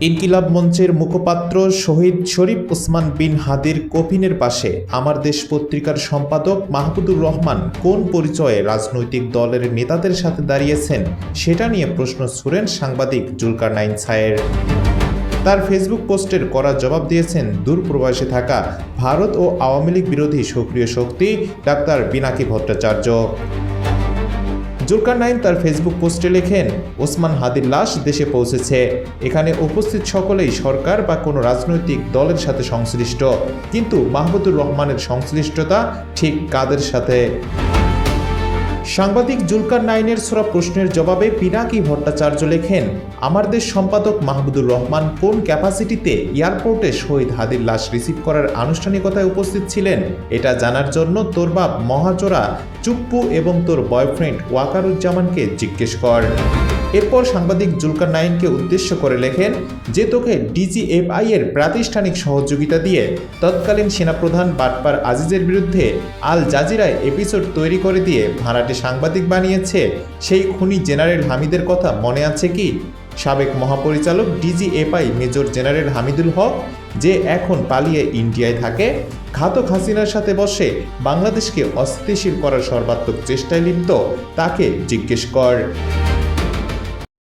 ইনকিলাব মঞ্চের মুখপাত্র শহীদ শরীফ ওসমান বিন হাদির কফিনের পাশে আমার দেশ পত্রিকার সম্পাদক মাহবুদুর রহমান কোন পরিচয়ে রাজনৈতিক দলের নেতাদের সাথে দাঁড়িয়েছেন সেটা নিয়ে প্রশ্ন ছুড়েন সাংবাদিক জুলকার নাইন ছায়ের তার ফেসবুক পোস্টের করা জবাব দিয়েছেন দূরপ্রবাসে থাকা ভারত ও আওয়ামী লীগ বিরোধী সক্রিয় শক্তি ডাক্তার বিনাকি ভট্টাচার্য। জুলকার নাইন তার ফেসবুক পোস্টে লেখেন, ওসমান হাদির লাশ দেশে পৌঁছেছে। এখানে উপস্থিত সকলেই সরকার বা কোনো রাজনৈতিক দলের সাথে সংশ্লিষ্ট। কিন্তু মাহমুদুর রহমানের সংশ্লিষ্টতা ঠিক কাদের সাথে? সাংবাদিক জুলকার নাইনের ছোড়া প্রশ্নের জবাবে পিনাকি ভট্টাচার্য লেখেন, আমার দেশ সম্পাদক মাহমুদুর রহমান কোন ক্যাপাসিটিতে এয়ারপোর্টে শহীদ হাদির লাশ রিসিভ করার আনুষ্ঠানিকতায় উপস্থিত ছিলেন? এটা জানার জন্য তোর বাপ মহাচোরা চুপ্পু এবং তোর বয়ফ্রেন্ড ওয়াকারুজ্জামানকে জিজ্ঞেস কর। এরপর সাংবাদিক জুলকার নাইনকে উদ্দেশ্য করে লেখেন, যে তোকে ডিজিএফআই এর প্রাতিষ্ঠানিক সহযোগিতা দিয়ে তৎকালীন সেনাপ্রধান বাটপার আজিজের বিরুদ্ধে আল জাজিরায় এপিসোড তৈরি করে দিয়ে ভাড়াটে সাংবাদিক বানিয়েছে, সেই খুনি জেনারেল হামিদের কথা মনে আছে কি? সাবেক মহাপরিচালক DGFI major general Hamidul Haque, যে এখন পালিয়ে ইন্ডিয়ায় থাকে, ঘাতক হাসিনার সাথে বসে বাংলাদেশকে অস্থিতিশীল করার সর্বাত্মক চেষ্টায় লিপ্ত, তাকে জিজ্ঞেস কর।